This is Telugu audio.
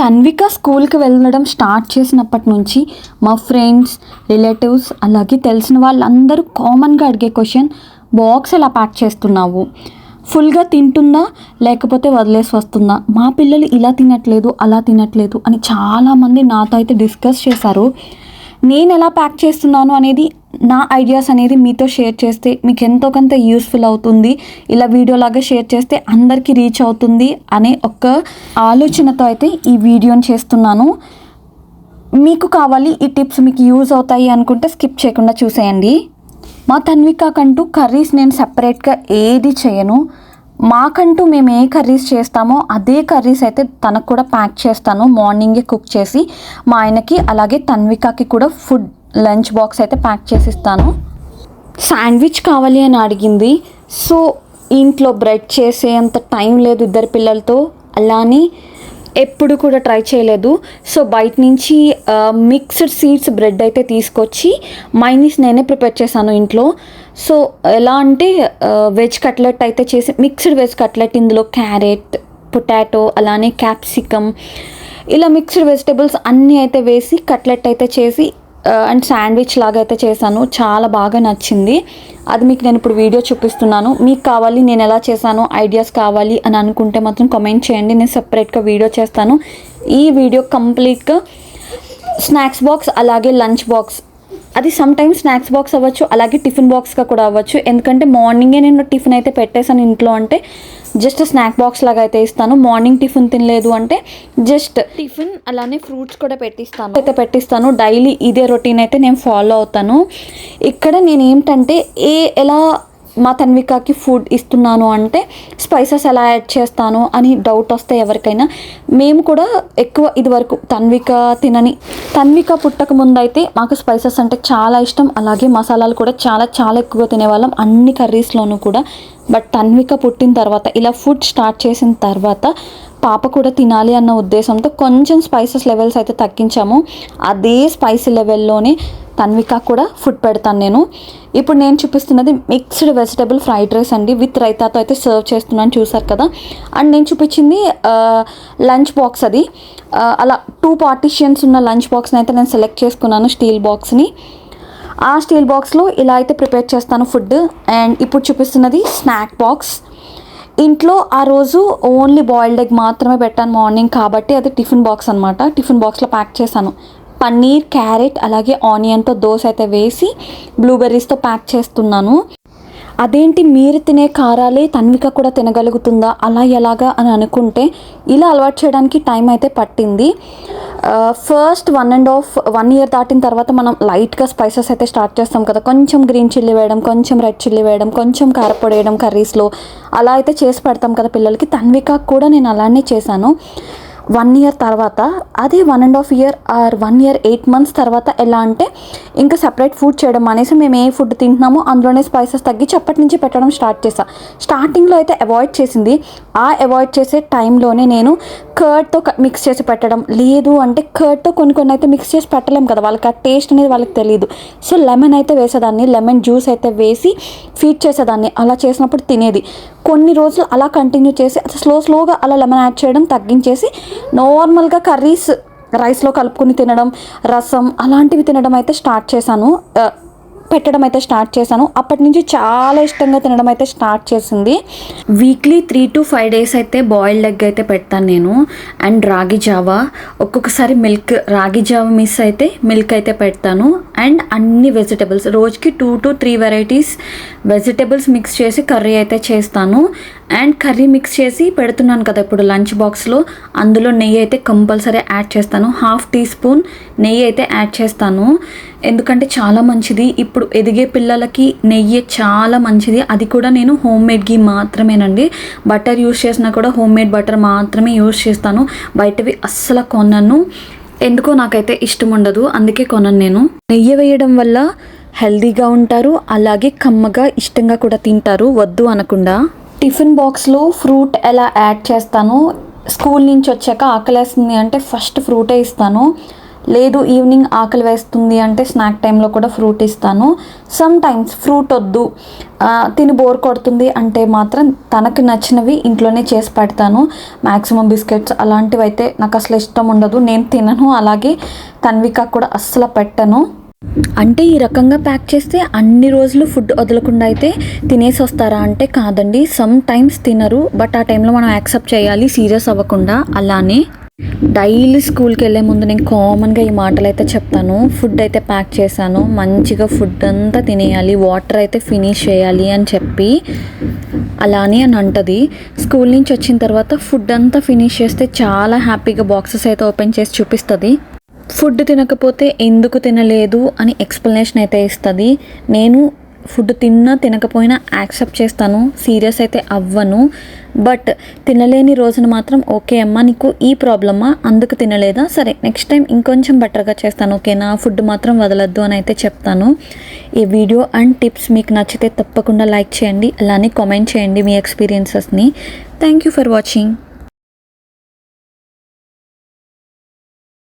తన్విక స్కూల్కి వెళ్ళడం స్టార్ట్ చేసినప్పటి నుంచి మా ఫ్రెండ్స్ రిలేటివ్స్ అలాగే తెలిసిన వాళ్ళందరూ కామన్గా అడిగే క్వశ్చన్ బాక్స్ ఎలా ప్యాక్ చేస్తున్నావు? ఫుల్గా తింటుందా? లేకపోతే వదిలేసి వస్తుందా? మా పిల్లలు ఇలా తినట్లేదు అలా తినట్లేదు అని చాలామంది నాతో అయితే డిస్కస్ చేశారు. నేను ఎలా ప్యాక్ చేస్తున్నాను అనేది నా ఐడియాస్ అనేది మీతో షేర్ చేస్తే మీకు ఎంతో కొంత యూస్ఫుల్ అవుతుంది. ఇలా వీడియోలాగా షేర్ చేస్తే అందరికీ రీచ్ అవుతుంది అనే ఒక ఆలోచనతో అయితే ఈ వీడియోని చేస్తున్నాను. మీకు కావాలి ఈ టిప్స్ మీకు యూజ్ అవుతాయి అనుకుంటే స్కిప్ చేయకుండా చూసేయండి. మా తన్వికకంటూ కర్రీస్ నేను సపరేట్గా ఏది చేయను. మాకంటూ మేము ఏ కర్రీస్ చేస్తామో అదే కర్రీస్ అయితే తనకు కూడా ప్యాక్ చేస్తాను. మార్నింగే కుక్ చేసి మా ఆయనకి అలాగే తన్వికాకి కూడా ఫుడ్ లంచ్ బాక్స్ అయితే ప్యాక్ చేసి ఇస్తాను శాండ్విచ్ కావాలి అని అడిగింది. సో ఇంట్లో బ్రెడ్ చేసే అంత టైం లేదు ఇద్దరు పిల్లలతో. అలానే ఎప్పుడు కూడా ట్రై చేయలేదు. సో బయట నుంచి మిక్స్డ్ సీడ్స్ బ్రెడ్ అయితే తీసుకొచ్చి మైనీస్ నేనే ప్రిపేర్ చేశాను ఇంట్లో. సో ఎలా అంటే వెజ్ కట్లెట్ అయితే చేసి మిక్స్డ్ వెజ్ కట్లెట్ ఇందులో క్యారెట్ పొటాటో అలానే క్యాప్సికమ్ ఇలా మిక్స్డ్ వెజిటేబుల్స్ అన్నీ అయితే వేసి కట్లెట్ అయితే చేసి అండ్ శాండ్విచ్ లాగా అయితే చేశాను. చాలా బాగా నచ్చింది. అది మీకు నేను ఇప్పుడు వీడియో చూపిస్తున్నాను. మీకు కావాలి నేను ఎలా చేశాను ఐడియాస్ కావాలి అని అనుకుంటే మాత్రం కమెంట్ చేయండి. నేను సపరేట్గా వీడియో చేస్తాను. ఈ వీడియో కంప్లీట్గా స్నాక్స్ బాక్స్ అలాగే లంచ్ బాక్స్. అది సమ్ టైమ్స్ స్నాక్స్ బాక్స్ అవ్వచ్చు అలాగే టిఫిన్ బాక్స్గా కూడా అవ్వచ్చు. ఎందుకంటే మార్నింగే నేను టిఫిన్ అయితే పెట్టేశాను ఇంట్లో అంటే జస్ట్ స్నాక్ బాక్స్ లాగా అయితే ఇస్తాను. మార్నింగ్ టిఫిన్ తినలేదు అంటే జస్ట్ టిఫిన్ అలానే ఫ్రూట్స్ కూడా పెట్టిస్తాను. అయితే పెట్టిస్తాను. డైలీ ఇదే రొటీన్ అయితే నేను ఫాలో అవుతాను. ఇక్కడ నేను ఏంటంటే ఏ ఎలా మా తన్వికకి ఫుడ్ ఇస్తున్నాను అంటే స్పైసెస్ ఎలా యాడ్ చేస్తాను అని డౌట్ వస్తే ఎవరికైనా. మేము కూడా ఎక్కువ ఇదివరకు తన్విక తినని తన్విక పుట్టక ముందైతే మాకు స్పైసెస్ అంటే చాలా ఇష్టం. అలాగే మసాలాలు కూడా చాలా చాలా ఎక్కువగా తినేవాళ్ళం అన్ని కర్రీస్లోనూ కూడా. బట్ తన్విక పుట్టిన తర్వాత ఇలా ఫుడ్ స్టార్ట్ చేసిన తర్వాత పాప కూడా తినాలి అన్న ఉద్దేశంతో కొంచెం స్పైసెస్ లెవెల్స్ అయితే తగ్గించాము. అదే స్పైసీ లెవెల్లోనే తన్విక కూడా ఫుడ్ పెడతాను నేను. ఇప్పుడు నేను చూపిస్తున్నది మిక్స్డ్ వెజిటబుల్ ఫ్రైడ్ రైస్ అండి. విత్ రైతాతో అయితే సర్వ్ చేస్తున్నాను. చూసారు కదా? అండ్ నేను చూపించింది లంచ్ బాక్స్ అది. అలా టూ పార్టిషియన్స్ ఉన్న లంచ్ బాక్స్ని అయితే నేను సెలెక్ట్ చేసుకున్నాను స్టీల్ బాక్స్ని ఆ స్టీల్ బాక్స్లో ఇలా అయితే ప్రిపేర్ చేస్తాను ఫుడ్ అండ్ ఇప్పుడు చూపిస్తున్నది స్నాక్ బాక్స్ ఇంట్లో ఆ రోజు ఓన్లీ బాయిల్డ్ ఎగ్ మాత్రమే పెట్టాను మార్నింగ్ కాబట్టి అది టిఫిన్ బాక్స్ అనమాట టిఫిన్ బాక్స్లో ప్యాక్ చేశాను. పన్నీర్ క్యారెట్ అలాగే ఆనియన్తో దోశ అయితే వేసి బ్లూబెర్రీస్తో ప్యాక్ చేస్తున్నాను. అదేంటి మీరు తినే కారాలే తన్విక కూడా తినగలుగుతుందా? అలా ఎలాగా అని అనుకుంటే ఇలా అలవాటు చేయడానికి టైం అయితే పట్టింది. First one and half one year దాటిన తర్వాత మనం లైట్గా స్పైసెస్ అయితే స్టార్ట్ చేస్తాం కదా. కొంచెం గ్రీన్ చిల్లీ వేయడం కొంచెం రెడ్ చిల్లీ వేయడం కొంచెం కారపొడి వేయడం కర్రీస్లో అలా అయితే చేసి పెడతాం కదా పిల్లలకి. తన్వికా కూడా నేను అలానే చేశాను. వన్ ఇయర్ తర్వాత అదే one and half year or one year eight months తర్వాత ఎలా అంటే ఇంకా సపరేట్ ఫుడ్ చేయడం అనేసి మేము ఏ ఫుడ్ తింటున్నామో అందులోనే స్పైసెస్ తగ్గించి అప్పటి నుంచి పెట్టడం స్టార్ట్ చేసా స్టార్టింగ్లో అయితే అవాయిడ్ చేసింది. ఆ అవాయిడ్ చేసే టైంలోనే నేను కర్డ్తో మిక్స్ చేసి పెట్టడం. లేదు అంటే కర్డ్తో కొన్ని కొన్ని అయితే మిక్స్ చేసి పెట్టలేం కదా వాళ్ళకి ఆ టేస్ట్ అనేది వాళ్ళకి తెలియదు సో లెమన్ అయితే వేసేదాన్ని. లెమన్ జ్యూస్ అయితే వేసి ఫీడ్ చేసేదాన్ని. అలా చేసినప్పుడు తినేది. కొన్ని రోజులు అలా కంటిన్యూ చేసి స్లో స్లోగా అలా లెమన్ యాడ్ చేయడం తగ్గించేసి నార్మల్గా కర్రీస్ రైస్లో కలుపుకొని తినడం రసం అలాంటివి తినడం అయితే స్టార్ట్ చేశాను. పెట్టడం అయితే స్టార్ట్ చేశాను. అప్పటి నుంచి చాలా ఇష్టంగా తినడం అయితే స్టార్ట్ చేసింది. Weekly three to five days అయితే బాయిల్డ్ ఎగ్ అయితే పెడతాను నేను. అండ్ రాగి జావా ఒక్కొక్కసారి మిల్క్ రాగి జావా మిస్ అయితే మిల్క్ అయితే పెడతాను అండ్ అన్ని వెజిటబుల్స్. రోజుకి two to three varieties vegetables mix చేసి కర్రీ అయితే చేస్తాను. అండ్ కర్రీ మిక్స్ చేసి పెడుతున్నాను కదా ఇప్పుడు లంచ్ బాక్స్లో అందులో నెయ్యి అయితే కంపల్సరీ యాడ్ చేస్తాను. హాఫ్ టీ స్పూన్ నెయ్యి అయితే యాడ్ చేస్తాను. ఎందుకంటే చాలా మంచిది. ఇప్పుడు ఎదిగే పిల్లలకి నెయ్యి చాలా మంచిది. అది కూడా నేను హోమ్ మేడ్ గీ మాత్రమేనండి. బటర్ యూస్ చేసినా కూడా హోమ్ మేడ్ బటర్ మాత్రమే యూస్ చేస్తాను. బయటవి అస్సలు కొనను. ఎందుకో నాకైతే ఇష్టం ఉండదు అందుకే కొనను నేను. నెయ్యి వేయడం వల్ల హెల్దీగా ఉంటారు అలాగే కమ్మగా ఇష్టంగా కూడా తింటారు వద్దు అనకుండా. టిఫిన్ బాక్స్లో ఫ్రూట్ ఎలా యాడ్ చేస్తాను స్కూల్ నుంచి వచ్చాక ఆకలేస్తుంది అంటే ఫస్ట్ ఫ్రూటే ఇస్తాను. లేదు ఈవినింగ్ ఆకలి వేస్తుంది అంటే స్నాక్ టైంలో కూడా ఫ్రూట్ ఇస్తాను. సమ్ టైమ్స్ ఫ్రూట్ వద్దు. తిని బోర్ కొడుతుంది అంటే మాత్రం తనకు నచ్చినవి ఇంట్లోనే చేసి పెడతాను. మ్యాక్సిమం బిస్కెట్స్ అలాంటివి అయితే నాకు అసలు ఇష్టం ఉండదు. నేను తినను. అలాగే తన్విక కూడా అస్సలు పెట్టను. అంటే ఈ రకంగా ప్యాక్ చేస్తే అన్ని రోజులు ఫుడ్ వదలకుండా అయితే తినేసి వస్తారా అంటే కాదండి. సమ్ టైమ్స్ తినరు. బట్ ఆ టైంలో మనం యాక్సెప్ట్ చేయాలి. సీరియస్ అవ్వకుండా. అలానే డైలీ స్కూల్కి వెళ్ళే ముందు నేను కామన్గా ఈ మాటలు అయితే చెప్తాను. ఫుడ్ అయితే ప్యాక్ చేశాను. మంచిగా ఫుడ్ అంతా తినేయాలి. వాటర్ అయితే ఫినిష్ చేయాలి అని చెప్పి అలానే అని అంటది. స్కూల్ నుంచి వచ్చిన తర్వాత ఫుడ్ అంతా ఫినిష్ చేస్తే చాలా హ్యాపీగా బాక్సెస్ అయితే ఓపెన్ చేసి చూపిస్తుంది. ఫుడ్ తినకపోతే ఎందుకు తినలేదు అని ఎక్స్ప్లెనేషన్ అయితే ఇస్తుంది. నేను ఫుడ్ తిన్నా తినకపోయినా యాక్సెప్ట్ చేస్తాను. సీరియస్ అయితే అవ్వను. బట్ తినలేని రోజున మాత్రం ఓకే అమ్మా నీకు ఈ ప్రాబ్లమా? అందుకు తినలేదా? సరే నెక్స్ట్ టైం ఇంకొంచెం బెటర్గా చేస్తాను ఓకేనా? ఫుడ్ మాత్రం వదలద్దు అని అయితే చెప్తాను. ఈ వీడియో అండ్ టిప్స్ మీకు నచ్చితే తప్పకుండా లైక్ చేయండి అలానే కామెంట్ చేయండి మీ ఎక్స్పీరియన్సెస్ని. Thank you for watching.